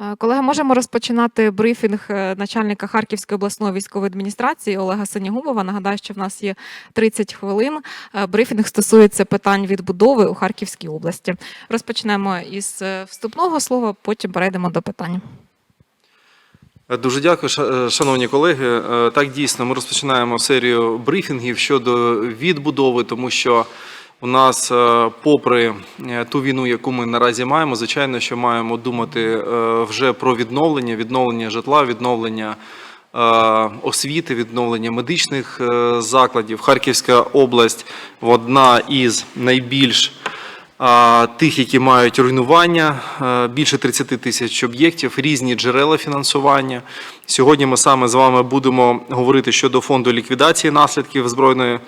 Е, Колеги, можемо розпочинати брифінг е, начальника Харківської обласної військової адміністрації Олега Синягубова. Нагадаю, що в нас є 30 хвилин. Е, Брифінг стосується питань відбудови у Харківській області. Розпочнемо із вступного слова, потім перейдемо до питань. Дуже дякую, шановні колеги. Так дійсно, ми розпочинаємо серію брифінгів щодо відбудови, тому що у нас, е, попри е, ту війну, яку ми наразі маємо, звичайно, що маємо думати е, вже про відновлення, відновлення житла, відновлення освіти, відновлення медичних закладів. Харківська область одна із найбільш тих, які мають руйнування, більше 30 тисяч об'єктів, різні джерела фінансування. Сьогодні ми саме з вами будемо говорити щодо фонду ліквідації наслідків збройної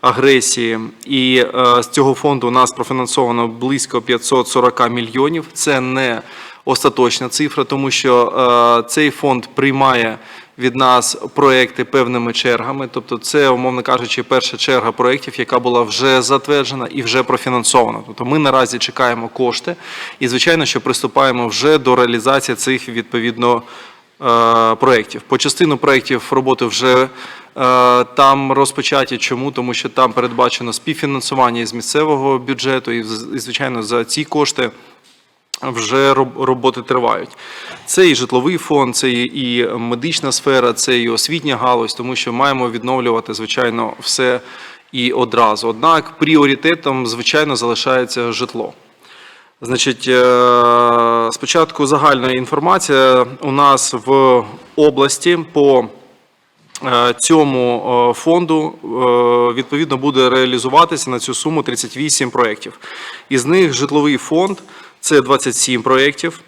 агресії. І е, з цього фонду у нас профінансовано близько 540 мільйонів. Це не остаточна цифра, тому що е, цей фонд приймає від нас проекти певними чергами. Тобто, це, умовно кажучи, перша черга проєктів, яка була вже затверджена і вже профінансована. Тобто ми наразі чекаємо кошти і, звичайно, що приступаємо вже до реалізації цих відповідно проєктів. По частину проєктів роботи вже е, там розпочаті. Чому? Тому що там передбачено співфінансування із місцевого бюджету, і, звичайно, за ці кошти вже роботи тривають. Це і житловий фонд, це і медична сфера, це і освітня галузь, тому що маємо відновлювати, звичайно, все і одразу. Однак пріоритетом, звичайно, залишається житло. Значить, е, спочатку загальна інформація у нас в області по Е, цьому е, фонду відповідно буде реалізуватися на цю суму 38 проєктів. Із них житловий фонд це 27 проєктів.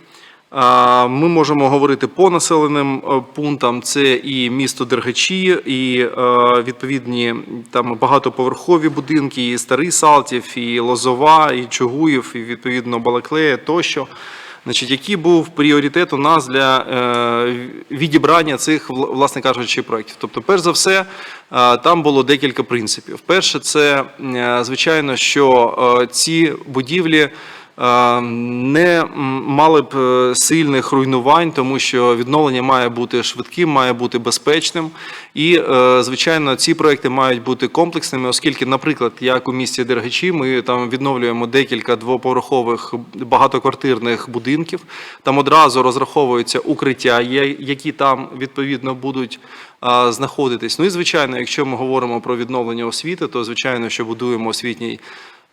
Ми можемо говорити по населеним е, пунктам. Це і місто Дергачі, і е, відповідні там багатоповерхові будинки, і Старий Салтів, і Лозова, і Чугуїв, і відповідно Балаклея тощо. Значить, який був пріоритет у нас для е, відібрання цих, власне кажучи, проєктів? Тобто, перш за все, там було декілька принципів. Перше, це звичайно, що ці будівлі не мали б е, сильних руйнувань, тому що відновлення має бути швидким, має бути безпечним. І, е, звичайно, ці проекти мають бути комплексними, оскільки, наприклад, як у місті Дергачі, ми там відновлюємо декілька двоповерхових багатоквартирних будинків. Там одразу розраховуються укриття, які там відповідно будуть знаходитись. Ну і звичайно, якщо ми говоримо про відновлення освіти, то звичайно, що будуємо освітній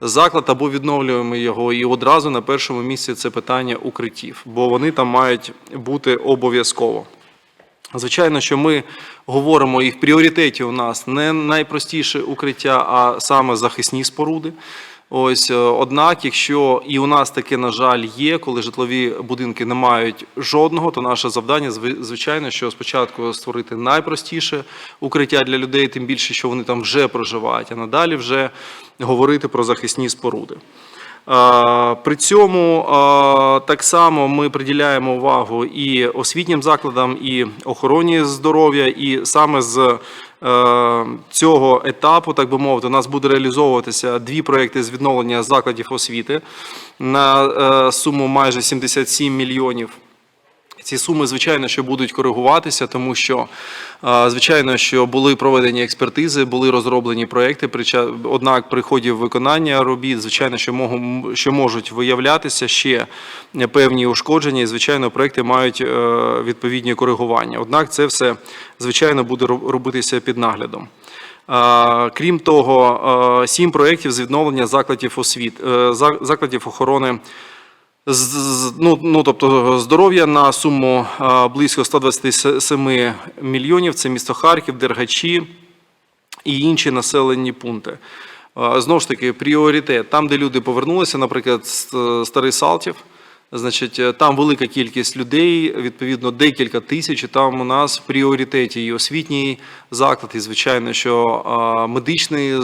заклад або відновлюємо його. І одразу на першому місці це питання укриттів, бо вони там мають бути обов'язково. Звичайно, що ми говоримо, в пріоритеті у нас не найпростіше укриття, а саме захисні споруди. Ось, е, однак, якщо і у нас таке, на жаль, є, коли житлові будинки не мають жодного, то наше завдання, зви- звичайно, що спочатку створити найпростіше укриття для людей, тим більше, що вони там вже проживають, а надалі вже говорити про захисні споруди. При цьому так само ми приділяємо увагу і освітнім закладам, і охороні здоров'я, і саме з е, цього етапу, так би мовити, у нас буде реалізовуватися дві проекти з відновлення закладів освіти на е, суму майже 77 мільйонів. Ці суми, звичайно, що будуть коригуватися, тому що, звичайно, що були проведені експертизи, були розроблені проекти. Однак при ході виконання робіт, звичайно, що можуть виявлятися ще певні ушкодження, і звичайно, проекти мають е, відповідні коригування. Однак це все, звичайно, буде робитися під наглядом. Крім того, сім проєктів з відновлення закладів освіт, е, закладів охорони ну, ну, тобто здоров'я на суму близько 127 мільйонів. Це місто Харків, Дергачі і інші населені пункти. Знову ж таки, пріоритет. Там, де люди повернулися, наприклад, Старий Салтів, значить, е, там велика кількість людей, відповідно, декілька тисяч. і Там у нас в пріоритеті і освітній заклад, і звичайно, що а, медичний е,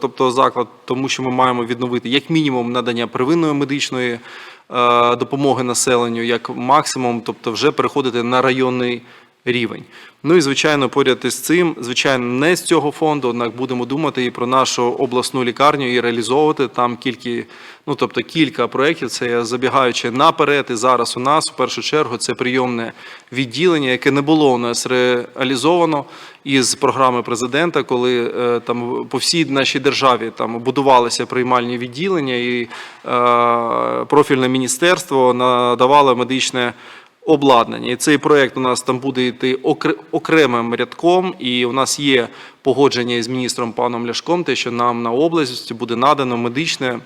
тобто заклад, тому що ми маємо відновити як мінімум надання первинної медичної е, допомоги населенню, як максимум, тобто вже переходити на районний рівень. Ну і звичайно, поряд із цим, звичайно, не з цього фонду, однак будемо думати і про нашу обласну лікарню і реалізовувати там кілька, ну тобто кілька проєктів. Це я забігаючи наперед. І зараз у нас в першу чергу це прийомне відділення, яке не було у нас реалізовано із програми президента, коли е, там по всій нашій державі там будувалися приймальні відділення, і е, профільне міністерство надавало медичне обладнання. І цей проект у нас там буде йти окр- окремим рядком, і у нас є погодження із міністром паном Ляшком, те, що нам на область буде надано медичне.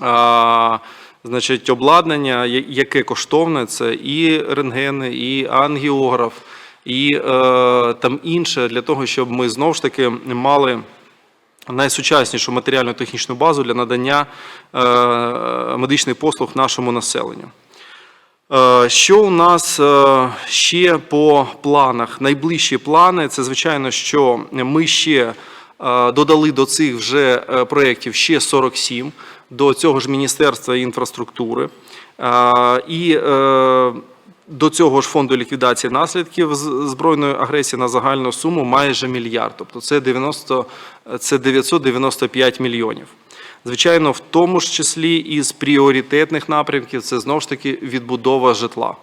А, Значить, обладнання, яке коштовне, це і рентгени, і ангіограф, і е, там інше для того, щоб ми знову ж таки мали найсучаснішу матеріально-технічну базу для надання е, медичних послуг нашому населенню. Е, Що у нас е, ще по планах? Найближчі плани це звичайно, що ми ще е, додали до цих вже проєктів ще 47 до цього ж Міністерства інфраструктури. І до цього ж фонду ліквідації наслідків збройної агресії на загальну суму майже мільярд. Тобто це 90, це 995 мільйонів. Звичайно, в тому ж числі із пріоритетних напрямків це знову ж таки відбудова житла.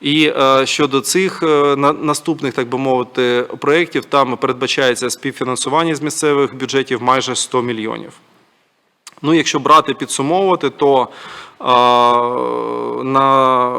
І е, щодо цих е, на- наступних, так би мовити, проєктів, там передбачається співфінансування з місцевих бюджетів майже 100 мільйонів. Ну, якщо брати підсумовувати, то е, на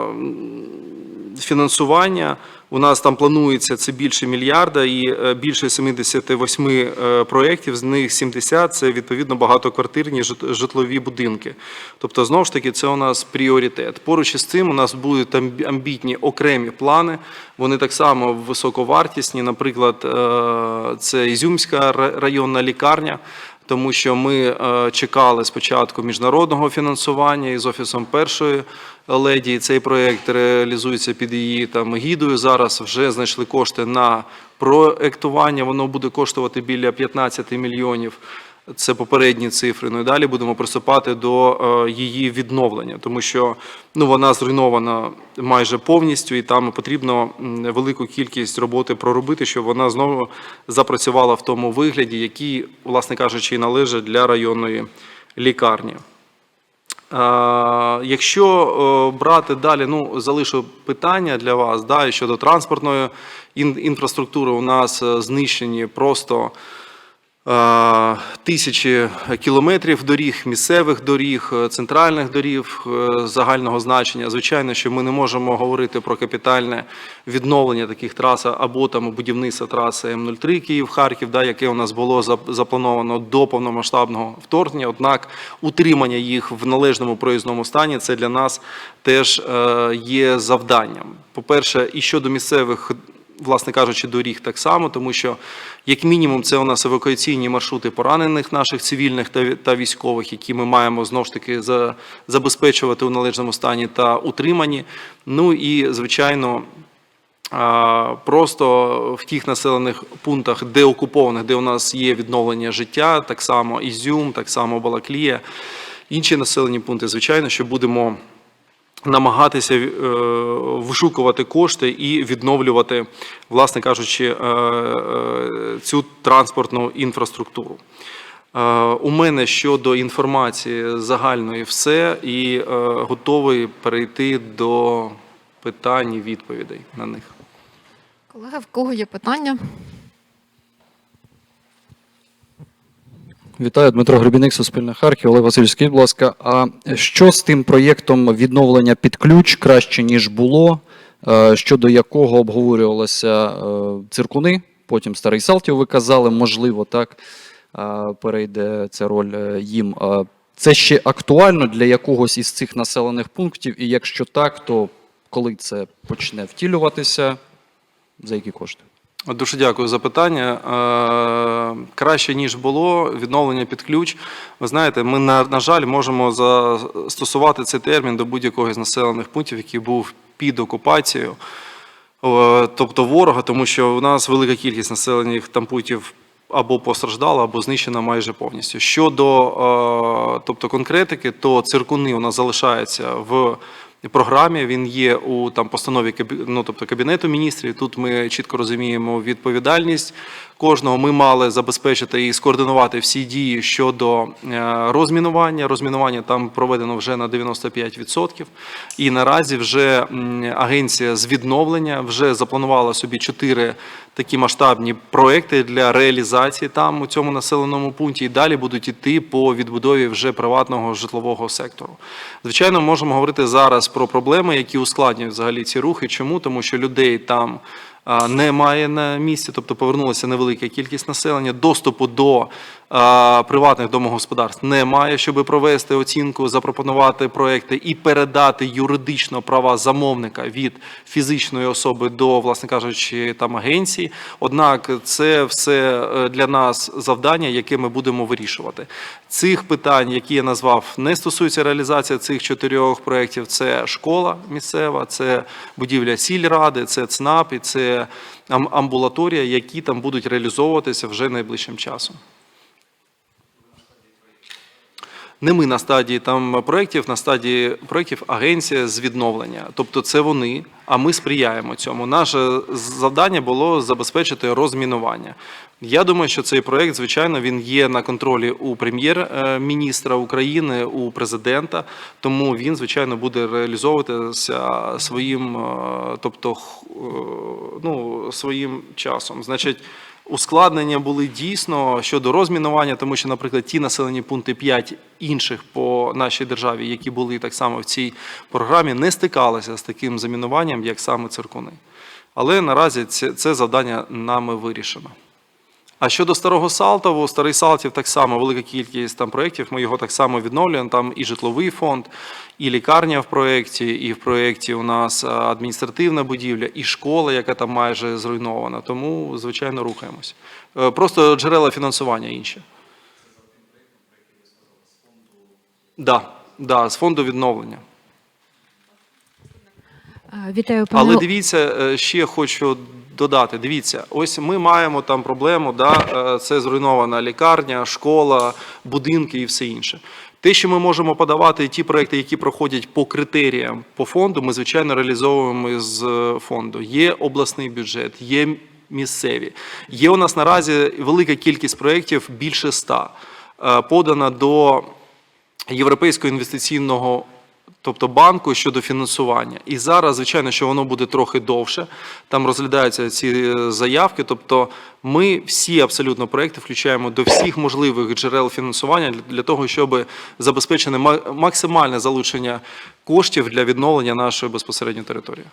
фінансування у нас там планується це більше мільярда і е, більше 78 е, проєктів, з них 70 – це відповідно багатоквартирні житлові будинки. Тобто, знову ж таки, це у нас пріоритет. Поруч із цим у нас будуть амбітні окремі плани. Вони так само високовартісні. Наприклад, е, це Ізюмська районна лікарня тому що ми е, чекали спочатку міжнародного фінансування із офісом першої леді. Цей проєкт реалізується під її там гідою. Зараз вже знайшли кошти на проектування. Воно буде коштувати біля 15 мільйонів. Це попередні цифри. Ну і далі будемо приступати до е, її відновлення, тому що ну вона зруйнована майже повністю, і там потрібно велику кількість роботи проробити, щоб вона знову запрацювала в тому вигляді, який, власне кажучи, і належить для районної лікарні. Е, Якщо е, брати далі, ну залишу питання для вас, да, щодо транспортної інфраструктури, у нас знищені просто тисячі кілометрів доріг, місцевих доріг, е, центральних доріг е, загального значення. Звичайно, що ми не можемо говорити про капітальне відновлення таких трас або там будівництва траси М03 Київ-Харків, да, яке у нас було заплановано до повномасштабного вторгнення. Однак утримання їх в належному проїзному стані це для нас теж е, є завданням. По-перше, і щодо місцевих власне кажучи, доріг так само, тому що, як мінімум, це у нас евакуаційні маршрути поранених наших цивільних та, військових, які ми маємо знову ж таки за, забезпечувати у належному стані та утримані. Ну і звичайно. Просто в тих населених пунктах, де окупованих, де у нас є відновлення життя, так само Ізюм, так само Балаклія, інші населені пункти, звичайно, що будемо намагатися е, вишукувати кошти і відновлювати, власне кажучи, е, е, цю транспортну інфраструктуру. У мене щодо інформації загальної все і готовий перейти до питань і відповідей на них. Колеги, в кого є питання? Вітаю, Дмитро Гребіник, Суспільне Харків. Олег Васильович, скажіть, будь ласка, а що з тим проєктом відновлення під ключ краще, ніж було, е, щодо якого обговорювалися е, циркуни, потім старий Салтів ви казали, можливо, так е, перейде ця роль їм. Це ще актуально для якогось із цих населених пунктів, і якщо так, то коли це почне втілюватися, за які кошти? Дуже дякую за питання. Е, Краще ніж було відновлення під ключ. Ви знаєте, ми на, на жаль можемо застосувати цей термін до будь-якого з населених пунктів, який був під окупацією, е, тобто ворога, тому що у нас велика кількість населених там пунктів або постраждала, або знищена майже повністю. Щодо е, тобто конкретики, то циркуни у нас залишаються в програмі. Він є у там постанові ну, тобто кабінету міністрів. Тут ми чітко розуміємо відповідальність кожного. Ми мали забезпечити і скоординувати всі дії щодо е, розмінування. Розмінування там проведено вже на 95%. І наразі вже агенція з відновлення вже запланувала собі чотири такі масштабні проекти для реалізації там у цьому населеному пункті. І далі будуть іти по відбудові вже приватного житлового сектору. Звичайно, можемо говорити зараз про проблеми, які ускладнюють взагалі ці рухи. Чому? Тому що людей там немає на місці, тобто повернулася невелика кількість населення. Доступу до приватних домогосподарств немає, щоб провести оцінку, запропонувати проекти і передати юридично права замовника від фізичної особи до, власне кажучи, там агенції. Однак це все е, для нас завдання, яке ми будемо вирішувати. Цих питань, які я назвав, не стосується реалізації цих чотирьох проєктів. Це школа місцева, це будівля сільради, це ЦНАП і це амбулаторія, які там будуть реалізовуватися вже найближчим часом. Не ми на стадії там проєктів, на стадії проєктів агенція з відновлення. Тобто це вони, а ми сприяємо цьому. Наше завдання було забезпечити розмінування. Я думаю, що цей проєкт, звичайно, він є на контролі у прем'єр-міністра України, у президента, тому він, звичайно, буде реалізовуватися своїм, е, тобто, е, ну, своїм часом. Значить, Ускладнення були дійсно щодо розмінування, тому що, наприклад, ті населені пункти 5 інших по нашій державі, які були так само в цій програмі, не стикалися з таким замінуванням, як саме циркуни. Але наразі це, це завдання нами вирішено. А щодо старого Салтову, старий Салтів так само велика кількість там проєктів. Ми його так само відновлюємо. Там і житловий фонд, і лікарня в проєкті, і в проєкті у нас адміністративна будівля, і школа, яка там майже зруйнована. Тому, звичайно, рухаємось. Е, Просто джерела фінансування інші. Да, да, з фонду відновлення. Вітаю, пане. Але дивіться, е, ще хочу додати. Дивіться, ось ми маємо там проблему, да, е, це зруйнована лікарня, школа, будинки і все інше. Те, що ми можемо подавати, ті проекти, які проходять по критеріям по фонду, ми звичайно реалізовуємо з е, фонду. Є обласний бюджет, є місцеві. Є у нас наразі велика кількість проєктів, більше ста, подана до Європейського інвестиційного тобто банку щодо фінансування. І зараз, звичайно, що воно буде трохи довше. Там розглядаються ці е, заявки. Тобто, ми всі абсолютно проекти включаємо до всіх можливих джерел фінансування для, того, щоб забезпечити максимальне залучення коштів для відновлення нашої безпосередньо території.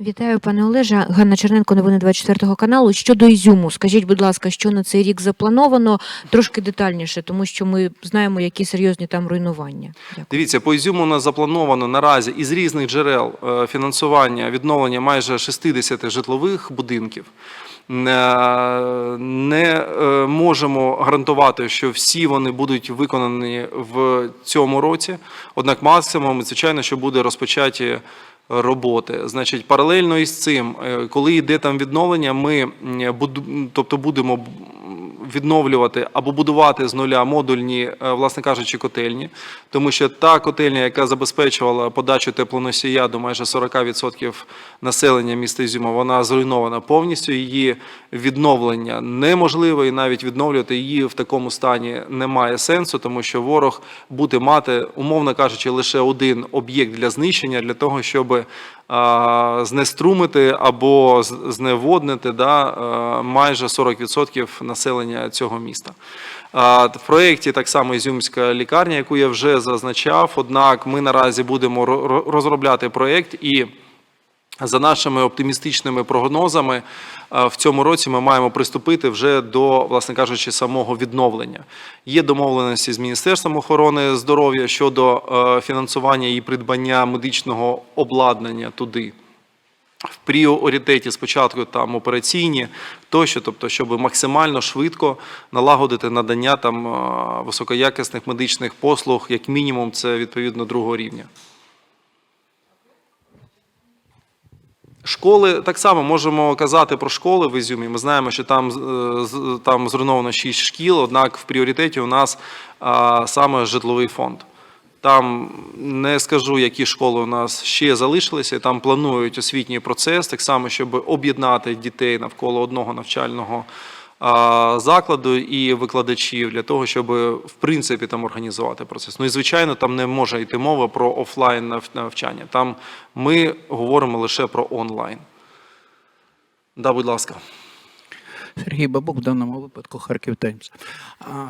Вітаю, пане Олеже. Ганна Черненко, новини 24 каналу. Щодо Ізюму, скажіть, будь ласка, що на цей рік заплановано? Трошки детальніше, тому що ми знаємо, які серйозні там руйнування. Дякую. Дивіться, по Ізюму у нас заплановано наразі із різних джерел е, фінансування відновлення майже 60 житлових будинків. Е, Не е, можемо гарантувати, що всі вони будуть виконані в цьому році. Однак максимум, звичайно, що буде розпочаті роботи. Значить, паралельно із цим, е, коли йде там відновлення, ми тобто будемо відновлювати або будувати з нуля модульні, е, власне кажучи, котельні, тому що та котельня, яка забезпечувала подачу теплоносія до майже 40% населення міста Ізюма, вона зруйнована повністю. Її відновлення неможливе, і навіть відновлювати її в такому стані немає сенсу, тому що ворог буде мати, умовно кажучи, лише один об'єкт для знищення для того, щоб знеструмити або зневоднити да, майже 40% населення цього міста. В проєкті так само Ізюмська лікарня, яку я вже зазначав. Однак ми наразі будемо ро- ро- розробляти проєкт і. За нашими оптимістичними прогнозами, е, в цьому році ми маємо приступити вже до, власне кажучи, самого відновлення. Є домовленості з Міністерством охорони здоров'я щодо е, фінансування і придбання медичного обладнання туди. В пріоритеті спочатку там операційні тощо, тобто, щоб максимально швидко налагодити надання там е, високоякісних медичних послуг, як мінімум, це відповідно другого рівня. Школи так само можемо казати про школи в Ізюмі. Ми знаємо, що там, е, там зруйновано 6 шкіл, однак в пріоритеті у нас саме житловий фонд. Там не скажу, які школи у нас ще залишилися. Там планують освітній процес, так само, щоб об'єднати дітей навколо одного навчального закладу і викладачів для того, щоб в принципі там організувати процес. Ну і звичайно, там не може йти мова про офлайн навчання. Там ми говоримо лише про онлайн. Да, будь ласка. Сергій Бабук, в даному випадку Харків Таймс.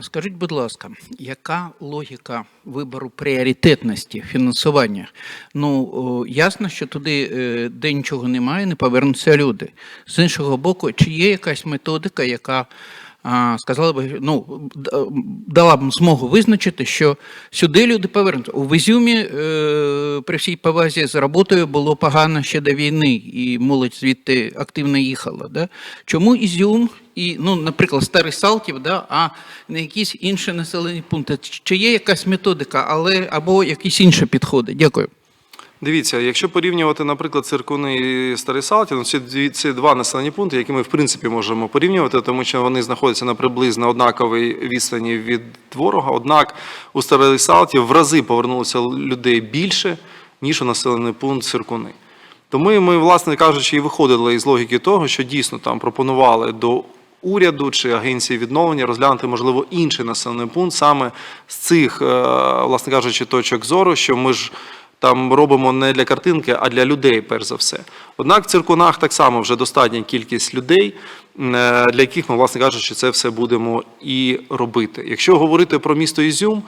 Скажіть, будь ласка, яка логіка вибору пріоритетності фінансування? Ну, ясно, що туди, е, де нічого немає, не повернуться люди. З іншого боку, чи є якась методика, яка сказала би, ну, дала б змогу визначити, що сюди люди повернуться. У Везюмі, е, при всій повазі з роботою було погано ще до війни, і молодь звідти активно їхала. Да? Чому Ізюм і, ну, наприклад, Старий Салтів, да, а не якісь інші населені пункти? Чи є якась методика, але або якісь інші підходи? Дякую. Дивіться, якщо порівнювати, наприклад, Циркуни і Старий Салтів, ну, це, дві- це два населені пункти, які ми в принципі можемо порівнювати, тому що вони знаходяться на приблизно однаковій відстані від ворога. Однак у Старий Салтів в рази повернулося людей більше, ніж у населений пункт Циркуни. Тому ми, власне кажучи, і виходили із логіки того, що дійсно там пропонували до уряду чи агенції відновлення розглянути, можливо, інший населений пункт саме з цих, е, власне кажучи, точок зору, що ми ж там робимо не для картинки, а для людей, перш за все. Однак в циркунах так само вже достатня кількість людей, е, для яких ми, власне кажучи, це все будемо і робити. Якщо говорити про місто Ізюм,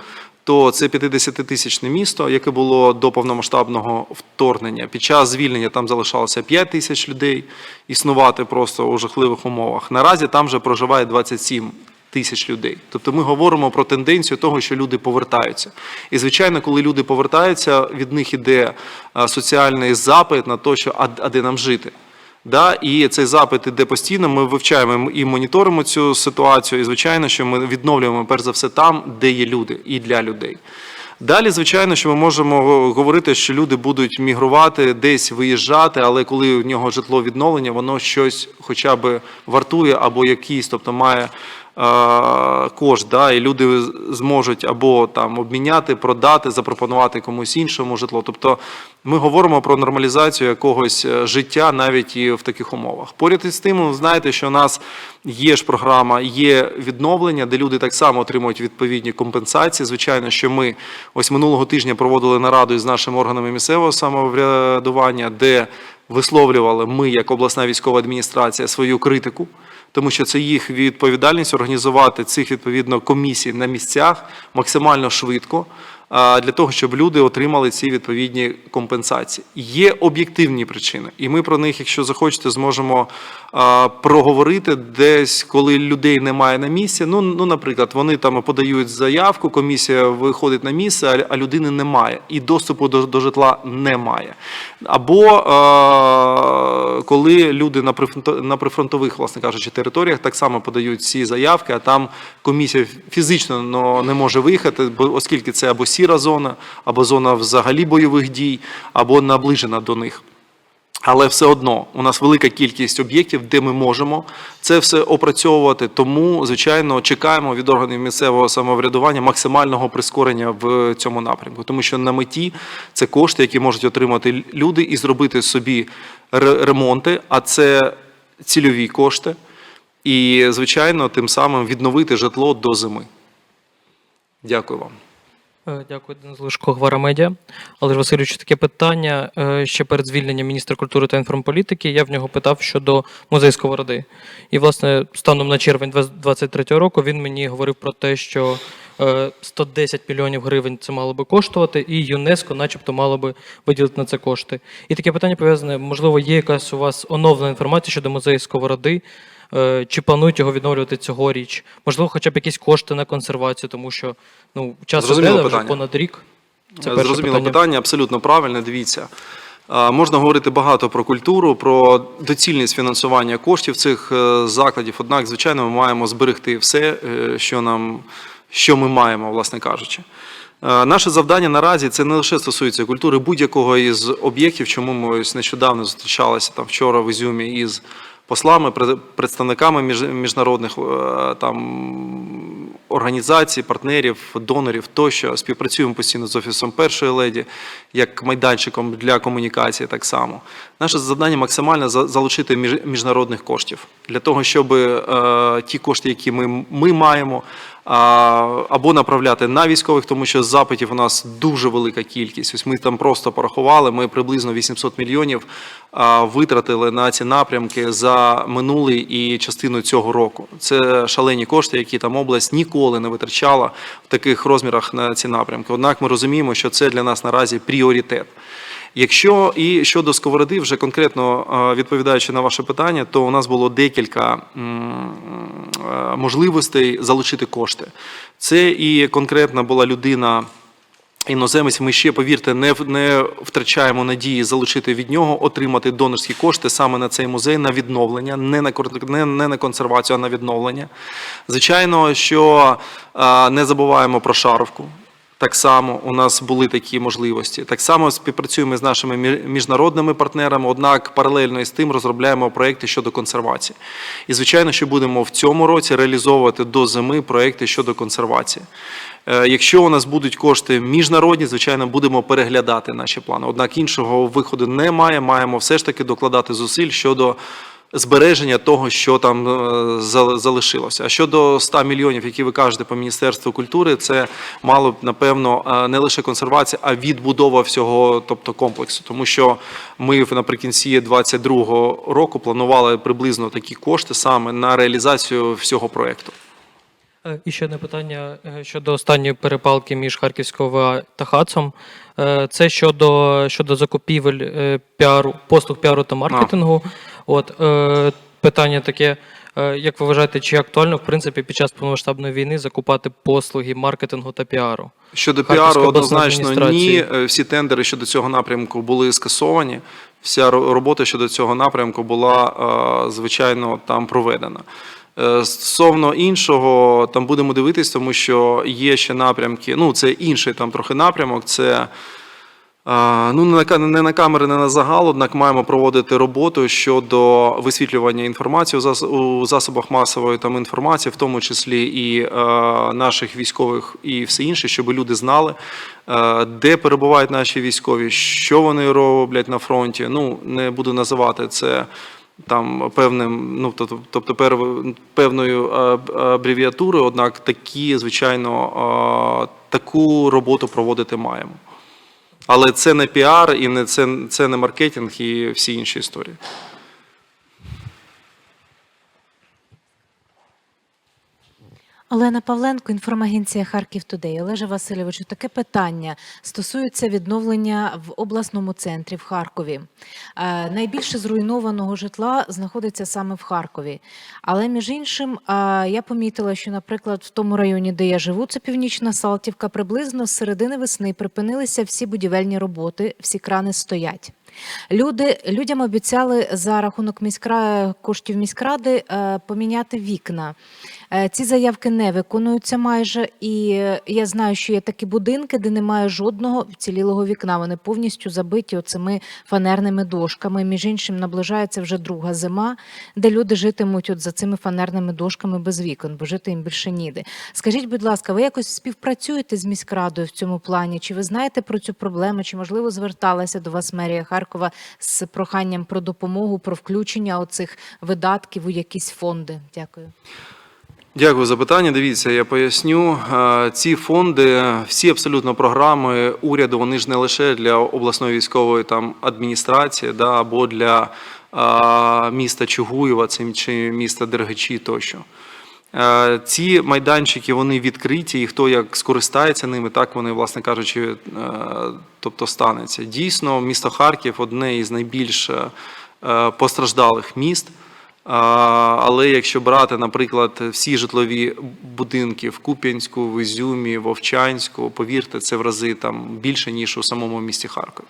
то це 50-тисячне місто, яке було до повномасштабного вторгнення. Під час звільнення там залишалося 5 тисяч людей існувати просто у жахливих умовах. Наразі там вже проживає 27 тисяч людей. Тобто ми говоримо про тенденцію того, що люди повертаються. І звичайно, коли люди повертаються, від них іде е, соціальний запит на те, що а, а де нам жити. Да, і цей запит іде постійно. Ми вивчаємо і моніторимо цю ситуацію. І звичайно, що ми відновлюємо перш за все там, де є люди, і для людей. Далі, звичайно, що ми можемо говорити, що люди будуть мігрувати, десь виїжджати, але коли у нього житло відновлення, воно щось хоча б вартує або якийсь, тобто має кошт, да, і люди зможуть або там обміняти, продати, запропонувати комусь іншому житло. Тобто ми говоримо про нормалізацію якогось е, життя навіть і в таких умовах. Поряд із тим, ви знаєте, що у нас є ж програма, є відновлення, де люди так само отримують відповідні компенсації. Звичайно, що ми ось минулого тижня проводили нараду із нашими органами місцевого самоврядування, де висловлювали ми, як обласна військова адміністрація, свою критику. Тому що це їх відповідальність організувати цих відповідно комісій на місцях максимально швидко для того, щоб люди отримали ці відповідні компенсації. Є об'єктивні причини, і ми про них, якщо захочете, зможемо проговорити десь, коли людей немає на місці. Ну, ну, наприклад, вони там подають заявку, комісія виходить на місце, а- людини немає, і доступу до, до житла немає. Або коли люди на прифронто- на прифронтових, власне кажучи, територіях так само подають ці заявки, а там комісія фізично но, не може виїхати, оскільки це або сіра зона, або зона взагалі бойових дій, або наближена до них. Але все одно у нас велика кількість об'єктів, де ми можемо це все опрацьовувати. Тому, звичайно, чекаємо від органів місцевого самоврядування максимального прискорення в цьому напрямку, тому що на меті це кошти, які можуть отримати люди і зробити собі ремонти, а це цільові кошти, і, звичайно, тим самим відновити житло до зими. Дякую вам. Е, Дякую, Денис Лишко, Гвара Медіа. Але ж Васильович, таке питання е, ще перед звільненням міністра культури та інформполітики. Я в нього питав щодо музею Сковороди. І, власне, станом на червень 2023 року він мені говорив про те, що е, 110 мільйонів гривень це мало би коштувати, і ЮНЕСКО, начебто, мало би виділити на це кошти. І таке питання пов'язане, можливо, є якась у вас оновлена інформація щодо музею Сковороди. Е, Чи планують його відновлювати цьогоріч? Можливо, хоча б якісь кошти на консервацію, тому що ну час іде вже понад рік. Це Зрозуміло питання. питання. абсолютно правильне. Дивіться. Можна говорити багато про культуру, про доцільність фінансування коштів цих е, закладів. Однак, звичайно, ми маємо зберегти все, е, що нам що ми маємо, власне кажучи. Наше завдання наразі це не лише стосується культури будь-якого із об'єктів, чому ми ось нещодавно зустрічалися там вчора в Ізюмі із послами, пред- представниками міжнародних е, там організацій, партнерів, донорів тощо. Співпрацюємо постійно з офісом першої леді, як майданчиком для комунікації. Так само наше завдання максимально за- залучити між- міжнародних коштів для того, щоб е, ті кошти, які ми, ми маємо. Або направляти на військових, тому що запитів у нас дуже велика кількість. Ось ми там просто порахували. Ми приблизно 800 мільйонів витратили на ці напрямки за минулий і частину цього року. Це шалені кошти, які там область ніколи не витрачала в таких розмірах на ці напрямки. Однак ми розуміємо, що це для нас наразі пріоритет. Якщо і щодо сковороди, вже конкретно е, відповідаючи на ваше питання, то у нас було декілька е, можливостей залучити кошти. Це і конкретно була людина. Іноземець, ми ще, повірте, не, не втрачаємо надії залучити від нього, отримати донорські кошти саме на цей музей, на відновлення, не на, не, не на консервацію, а на відновлення. Звичайно, що е, не забуваємо про шаровку. Так само у нас були такі можливості. Так само співпрацюємо з нашими міжнародними партнерами, однак паралельно із тим розробляємо проекти щодо консервації. І звичайно, що будемо в цьому році реалізовувати до зими проекти щодо консервації. Е, Якщо у нас будуть кошти міжнародні, звичайно, будемо переглядати наші плани. Однак іншого виходу немає. Маємо все ж таки докладати зусиль щодо збереження того, що там е, залишилося. А щодо 100 мільйонів, які ви кажете по Міністерству культури, це мало б напевно е, не лише консервація, а відбудова всього, тобто комплексу. Тому що ми наприкінці 2022 року планували приблизно такі кошти саме на реалізацію всього проекту. Е, І ще одне питання е, щодо останньої перепалки між Харківською ОВА та ХАЦом. Е, Це щодо, щодо закупівель піару, послуг піару та маркетингу. От питання таке. Як ви вважаєте, чи актуально в принципі під час повномасштабної війни закупати послуги маркетингу та піару? Щодо піару, однозначно ні. Всі тендери щодо цього напрямку були скасовані. Вся робота щодо цього напрямку була звичайно там проведена. Е, Стосовно іншого, там будемо дивитись, тому що є ще напрямки. Ну, це інший там трохи напрямок. Це Ну, не на, камери, не на загал, однак маємо проводити роботу щодо висвітлювання інформації у засобах масової там, інформації, в тому числі і е, наших військових і все інше, щоб люди знали, е, де перебувають наші військові, що вони роблять на фронті. Ну, не буду називати це там певним, ну тобто, тобто певною абревіатурою, однак такі, звичайно, таку роботу проводити маємо. Але це не піар і не це, це не маркетинг і всі інші історії. Олена Павленко, інформагенція Харків Тудей. Олеже Васильовичу, таке питання стосується відновлення в обласному центрі в Харкові. Е, найбільше зруйнованого житла знаходиться саме в Харкові. Але між іншим, е, я помітила, що, наприклад, в тому районі, де я живу, це північна Салтівка, приблизно з середини весни припинилися всі будівельні роботи, всі крани стоять. Люди, людям обіцяли за рахунок міськра... коштів міськради е, поміняти вікна. Е, Ці заявки не виконуються майже, і е, я знаю, що є такі будинки, де немає жодного вцілілого вікна. Вони повністю забиті оцими фанерними дошками. Між іншим, наближається вже друга зима, де люди житимуть от за цими фанерними дошками без вікон, бо жити їм більше ніде. Скажіть, будь ласка, ви якось співпрацюєте з міськрадою в цьому плані? Чи ви знаєте про цю проблему? Чи можливо зверталася до вас мерія Харкова з проханням про допомогу, про включення оцих видатків у якісь фонди? Дякую. Дякую за питання. Дивіться, я поясню. Е, Ці фонди, всі абсолютно програми уряду, вони ж не лише для обласної військової там адміністрації, да, або для е, міста Чугуєва, це чи міста Дергачі тощо. Е, Ці майданчики вони відкриті, і хто як скористається ними, так вони, власне кажучи, тобто станеться. Дійсно, місто Харків одне із найбільш постраждалих міст. Але якщо брати, наприклад, всі житлові будинки в Куп'янську, в Ізюмі, в Овчанську, повірте, це в рази там більше, ніж у самому місті Харкові.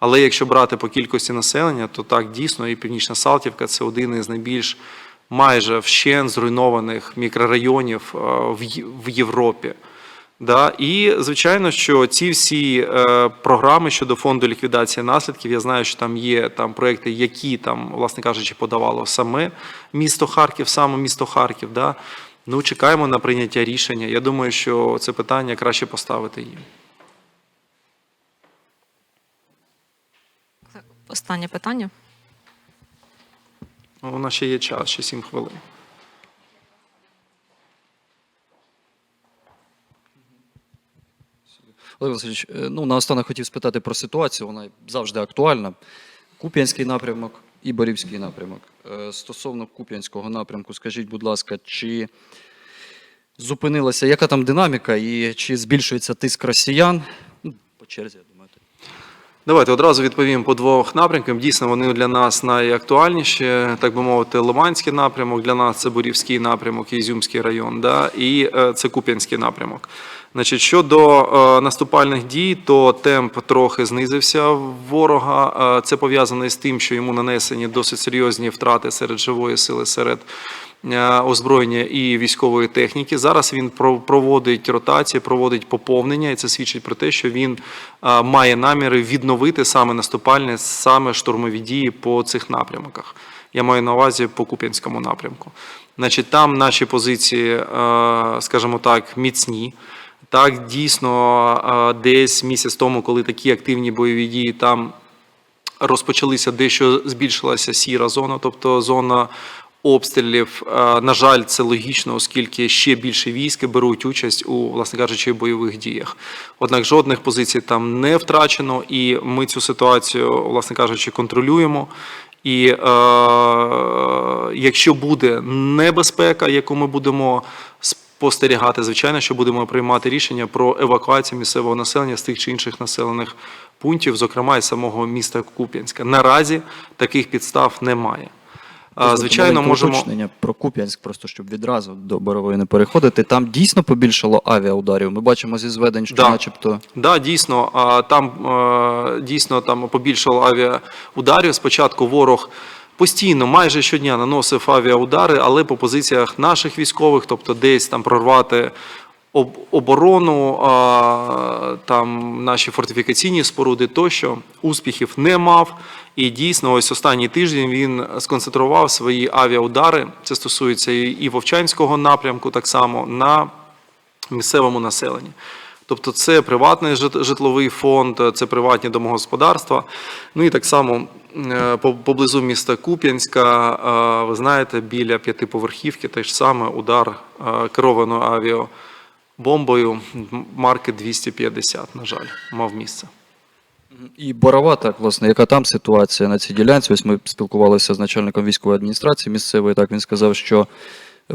Але якщо брати по кількості населення, то так дійсно і Північна Салтівка це один із найбільш майже вщен зруйнованих мікрорайонів в Європі. Да? І звичайно, що ці всі е, програми щодо фонду ліквідації наслідків, я знаю, що там є там проекти, які там, власне кажучи, подавало саме місто Харків, саме місто Харків. Да? Ну, чекаємо на прийняття рішення. Я думаю, що це питання краще поставити їм. Останнє питання. У нас ще є час, ще 7 хвилин. Олег Васильович, е, ну наостанок хотів спитати про ситуацію. Вона завжди актуальна. Куп'янський напрямок і Борівський напрямок. Е, Стосовно Куп'янського напрямку, скажіть, будь ласка, чи зупинилася, яка там динаміка і чи збільшується тиск росіян? Ну, по черзі. Давайте одразу відповім по двох напрямкам. Дійсно, вони для нас найактуальніші, так би мовити, Лиманський напрямок. Для нас це Борівський напрямок, Ізюмський район, да, і е, це Куп'янський напрямок. Значить, щодо е, наступальних дій, то темп трохи знизився ворога. Е, це пов'язано з тим, що йому нанесені досить серйозні втрати серед живої сили, серед е, озброєння і військової техніки. Зараз він про- проводить ротації, проводить поповнення, і це свідчить про те, що він е, має наміри відновити саме наступальні, саме штурмові дії по цих напрямках. Я маю на увазі по Куп'янському напрямку. Значить, там наші позиції, е, скажімо так, міцні. Так, дійсно, десь місяць тому, коли такі активні бойові дії там розпочалися, дещо збільшилася сіра зона, тобто зона обстрілів. На жаль, це логічно, оскільки ще більше військ беруть участь у, власне кажучи, бойових діях. Однак жодних позицій там не втрачено, і ми цю ситуацію, власне кажучи, контролюємо. І е, якщо буде небезпека, яку ми будемо спостерігати, звичайно, що будемо приймати рішення про евакуацію місцевого населення з тих чи інших населених пунктів, зокрема і самого міста Куп'янська. Наразі таких підстав немає. Просто Звичайно, можемо. уточнення про Куп'янськ, просто щоб відразу до Борової не переходити. Там дійсно побільшало авіаударів. Ми бачимо зі зведень, що Да. начебто Да, дійсно, там е, дійсно там побільшало авіаударів. Спочатку ворог постійно, майже щодня наносив авіаудари, але по позиціях наших військових, тобто десь там прорвати оборону, там наші фортифікаційні споруди тощо успіхів не мав. І дійсно, ось останній тиждень він сконцентрував свої авіаудари. Це стосується і- Вовчанського напрямку, так само на місцевому населенні. Тобто це приватний житловий фонд, це приватні домогосподарства. Ну і так само поблизу міста Куп'янська, е, ви знаєте, біля п'ятиповерхівки теж саме удар е, керованою авіабомбою марки 250, на жаль, мав місце. і Борова, так власне, яка там ситуація на цій ділянці? Ось ми спілкувалися з начальником військової адміністрації місцевої. Так він сказав, що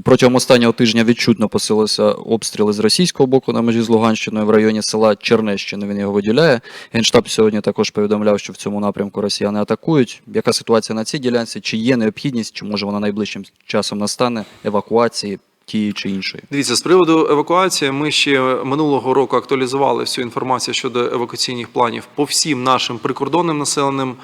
протягом останнього тижня відчутно посилилися обстріли з російського боку на межі з Луганщиною в районі села Чернещини. Він його виділяє. Генштаб сьогодні також повідомляв, що в цьому напрямку росіяни атакують. Яка ситуація на цій ділянці? Чи є необхідність, чи може вона найближчим часом настане евакуації тієї чи іншої? Дивіться, з приводу евакуації, ми ще минулого року актуалізували всю інформацію щодо евакуаційних планів по всім нашим прикордонним населеним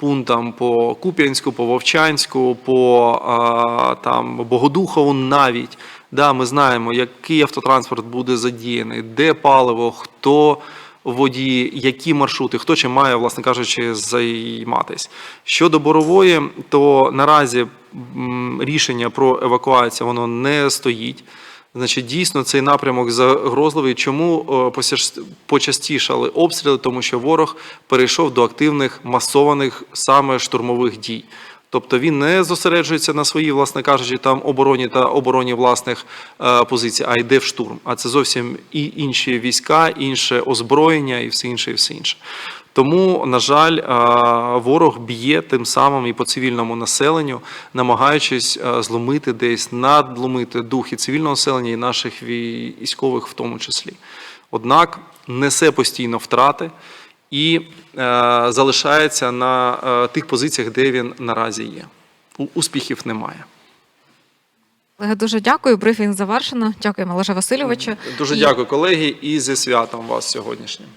пунктам, по Куп'янську, по Вовчанську, по там Богодухову навіть. Да, ми знаємо, який автотранспорт буде задіяний, де паливо, хто водії, які маршрути, хто чим має, власне кажучи, займатись. Щодо борової, то наразі рішення про евакуацію воно не стоїть. Значить, дійсно цей напрямок загрозливий. Чому е, почастішали обстріли? Тому що ворог перейшов до активних масованих саме штурмових дій. Тобто він не зосереджується на своїй, власне кажучи, там обороні та обороні власних е, позицій, а йде в штурм. А це зовсім і інші війська, інше озброєння, і все інше, і все інше. Тому, на жаль, е, ворог б'є тим самим і по цивільному населенню, намагаючись е, зломити десь, надломити дух і цивільного населення, і наших військових в тому числі. Однак несе постійно втрати і е, залишається на тих позиціях, де він наразі є. Успіхів немає. Олеге, дуже дякую. Брифінг завершено. Дякуємо, Олеже Васильовичу. Дуже І- дякую, колеги, і зі святом вас сьогоднішнім.